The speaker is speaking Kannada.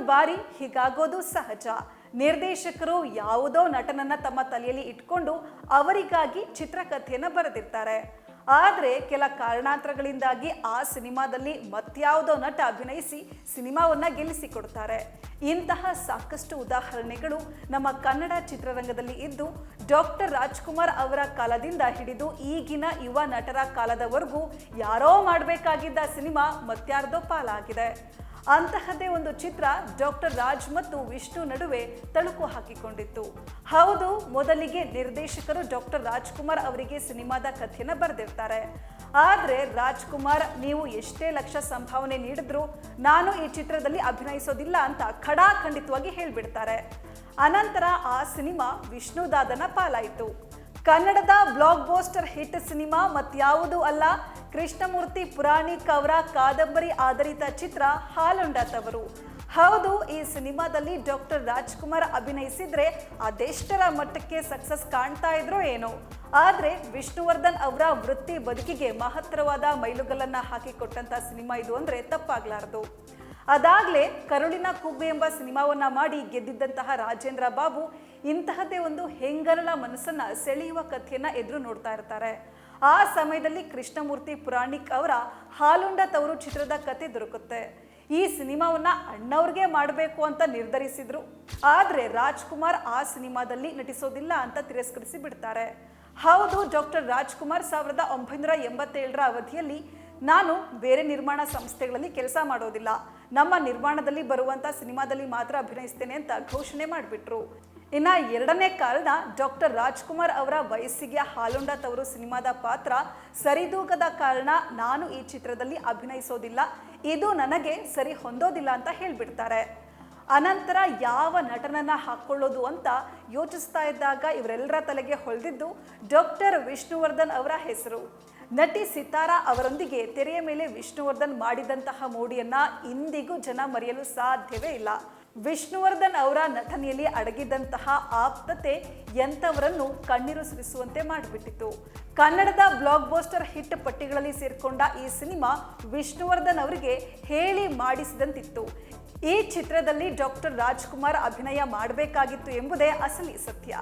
ಕೆಲವೊಂದು ಬಾರಿ ಹೀಗಾಗೋದು ಸಹಜ. ನಿರ್ದೇಶಕರು ಯಾವುದೋ ನಟನನ್ನ ತಮ್ಮ ತಲೆಯಲ್ಲಿ ಇಟ್ಕೊಂಡು ಅವರಿಗಾಗಿ ಚಿತ್ರಕಥೆಯನ್ನು ಬರೆದಿರ್ತಾರೆ. ಆದರೆ ಕೆಲ ಕಾರಣಾಂತರಗಳಿಂದಾಗಿ ಆ ಸಿನಿಮಾದಲ್ಲಿ ಮತ್ಯಾವುದೋ ನಟ ಅಭಿನಯಿಸಿ ಸಿನಿಮಾವನ್ನ ಗೆಲ್ಲಿಸಿಕೊಡ್ತಾರೆ. ಇಂತಹ ಸಾಕಷ್ಟು ಉದಾಹರಣೆಗಳು ನಮ್ಮ ಕನ್ನಡ ಚಿತ್ರರಂಗದಲ್ಲಿ ಇದ್ದು, ಡಾಕ್ಟರ್ ರಾಜ್ಕುಮಾರ್ ಅವರ ಕಾಲದಿಂದ ಹಿಡಿದು ಈಗಿನ ಯುವ ನಟರ ಕಾಲದವರೆಗೂ ಯಾರೋ ಮಾಡಬೇಕಾಗಿದ್ದ ಸಿನಿಮಾ ಮತ್ಯಾರ್ದೋ ಪಾಲಾಗಿದೆ. ಅಂತಹದ್ದೇ ಒಂದು ಚಿತ್ರ ಡಾಕ್ಟರ್ ರಾಜ್ ಮತ್ತು ವಿಷ್ಣು ನಡುವೆ ತಳುಕು ಹಾಕಿಕೊಂಡಿತ್ತು. ಹೌದು, ಮೊದಲಿಗೆ ನಿರ್ದೇಶಕರು ಡಾಕ್ಟರ್ ರಾಜ್ಕುಮಾರ್ ಅವರಿಗೆ ಸಿನಿಮಾದ ಕಥೆಯನ್ನು ಬರೆದಿರ್ತಾರೆ. ಆದರೆ ರಾಜ್ಕುಮಾರ್, ನೀವು ಎಷ್ಟೇ ಲಕ್ಷ ಸಂಭಾವನೆ ನೀಡಿದ್ರು ನಾನು ಈ ಚಿತ್ರದಲ್ಲಿ ಅಭಿನಯಿಸೋದಿಲ್ಲ ಅಂತ ಖಡಾಖಂಡಿತವಾಗಿ ಹೇಳಿಬಿಡ್ತಾರೆ. ಅನಂತರ ಆ ಸಿನಿಮಾ ವಿಷ್ಣುದಾದನ ಪಾಲಾಯಿತು. ಕನ್ನಡದ ಬ್ಲಾಕ್ ಬೋಸ್ಟರ್ ಹಿಟ್ ಸಿನಿಮಾ ಮತ್ಯಾವುದೂ ಅಲ್ಲ, ಕೃಷ್ಣಮೂರ್ತಿ ಪುರಾಣಿಕ್ ಅವರ ಕಾದಂಬರಿ ಆಧಾರಿತ ಚಿತ್ರ ಹಾಲೊಂಡ ತವರು ಹೌದು, ಈ ಸಿನಿಮಾದಲ್ಲಿ ಡಾಕ್ಟರ್ ರಾಜ್ಕುಮಾರ್ ಅಭಿನಯಿಸಿದ್ರೆ ಅದೆಷ್ಟರ ಮಟ್ಟಕ್ಕೆ ಸಕ್ಸಸ್ ಕಾಣ್ತಾ ಇದ್ರು ಏನೋ. ಆದ್ರೆ ವಿಷ್ಣುವರ್ಧನ್ ಅವರ ವೃತ್ತಿ ಬದುಕಿಗೆ ಮಹತ್ತರವಾದ ಮೈಲುಗಲ್ಲನ್ನ ಹಾಕಿಕೊಟ್ಟಂಥ ಸಿನಿಮಾ ಇದು ಅಂದ್ರೆ ತಪ್ಪಾಗ್ಲಾರ್ದು. ಅದಾಗಲೇ ಕರುಳಿನ ಕುಬ್ಬೆ ಎಂಬ ಸಿನಿಮಾವನ್ನು ಮಾಡಿ ಗೆದ್ದಿದ್ದಂತಹ ರಾಜೇಂದ್ರ ಬಾಬು ಇಂತಹದ್ದೇ ಒಂದು ಹೆಂಗರಳ ಮನಸ್ಸನ್ನು ಸೆಳೆಯುವ ಕಥೆಯನ್ನು ಎದುರು ನೋಡ್ತಾ ಇರ್ತಾರೆ. ಆ ಸಮಯದಲ್ಲಿ ಕೃಷ್ಣಮೂರ್ತಿ ಪುರಾಣಿಕ್ ಅವರ ಹಾಲುಂಡ ತವರು ಚಿತ್ರದ ಕತೆ ದೊರಕುತ್ತೆ. ಈ ಸಿನಿಮಾವನ್ನ ಅಣ್ಣವ್ರಿಗೆ ಮಾಡಬೇಕು ಅಂತ ನಿರ್ಧರಿಸಿದ್ರು. ಆದರೆ ರಾಜ್ಕುಮಾರ್ ಆ ಸಿನಿಮಾದಲ್ಲಿ ನಟಿಸೋದಿಲ್ಲ ಅಂತ ತಿರಸ್ಕರಿಸಿ ಬಿಡ್ತಾರೆ. ಹೌದು, ಡಾಕ್ಟರ್ ರಾಜ್ಕುಮಾರ್ ಸಾವಿರದ ಒಂಬೈನೂರ ಎಂಬತ್ತೇಳರ ಅವಧಿಯಲ್ಲಿ ನಾನು ಬೇರೆ ನಿರ್ಮಾಣ ಸಂಸ್ಥೆಗಳಲ್ಲಿ ಕೆಲಸ ಮಾಡೋದಿಲ್ಲ. ನಮ್ಮ ನಿರ್ಮಾಣದಲ್ಲಿ ಬರುವಂಥ ಸಿನಿಮಾದಲ್ಲಿ ಮಾತ್ರ ಅಭಿನಯಿಸ್ತೇನೆ ಅಂತ ಘೋಷಣೆ ಮಾಡಿಬಿಟ್ರು. ಇನ್ನ ಎರಡನೇ ಕಾರಣ ಡಾಕ್ಟರ್ ರಾಜ್ಕುಮಾರ್ ಅವರ ವಯಸ್ಸಿಗೆ ಹಾಲುಂಡ ತವರು ಸಿನಿಮಾದ ಪಾತ್ರ ಸರಿದೂಗದ ಕಾರಣ ನಾನು ಈ ಚಿತ್ರದಲ್ಲಿ ಅಭಿನಯಿಸೋದಿಲ್ಲ. ಇದು ನನಗೆ ಸರಿ ಹೊಂದೋದಿಲ್ಲ ಅಂತ ಹೇಳ್ಬಿಡ್ತಾರೆ. ಅನಂತರ ಯಾವ ನಟನನ್ನ ಹಾಕ್ಕೊಳ್ಳೋದು ಅಂತ ಯೋಚಿಸ್ತಾ ಇದ್ದಾಗ ಇವರೆಲ್ಲರ ತಲೆಗೆ ಹೊಳೆದಿದ್ದು ಡಾಕ್ಟರ್ ವಿಷ್ಣುವರ್ಧನ್ ಅವರ ಹೆಸರು. ನಟಿ ಸಿತಾರಾ ಅವರೊಂದಿಗೆ ತೆರೆಯ ಮೇಲೆ ವಿಷ್ಣುವರ್ಧನ್ ಮಾಡಿದಂತಹ ಮೋಡಿಯನ್ನ ಇಂದಿಗೂ ಜನ ಮರೆಯಲು ಸಾಧ್ಯವೇ ಇಲ್ಲ. ವಿಷ್ಣುವರ್ಧನ್ ಅವರ ನಟನೆಯಲ್ಲಿ ಅಡಗಿದಂತಹ ಆಪ್ತತೆ ಎಂಥವರನ್ನು ಕಣ್ಣೀರು ಸುರಿಸುವಂತೆ ಮಾಡಿಬಿಟ್ಟಿತ್ತು. ಕನ್ನಡದ ಬ್ಲಾಕ್ ಬೋಸ್ಟರ್ ಹಿಟ್ ಪಟ್ಟಿಗಳಲ್ಲಿ ಸೇರಿಕೊಂಡ ಈ ಸಿನಿಮಾ ವಿಷ್ಣುವರ್ಧನ್ ಅವರಿಗೆ ಹೇಳಿ ಮಾಡಿಸಿದಂತಿತ್ತು. ಈ ಚಿತ್ರದಲ್ಲಿ ಡಾಕ್ಟರ್ ರಾಜ್ಕುಮಾರ್ ಅಭಿನಯ ಮಾಡಬೇಕಾಗಿತ್ತು ಎಂಬುದೇ ಅಸಲಿ ಸತ್ಯ.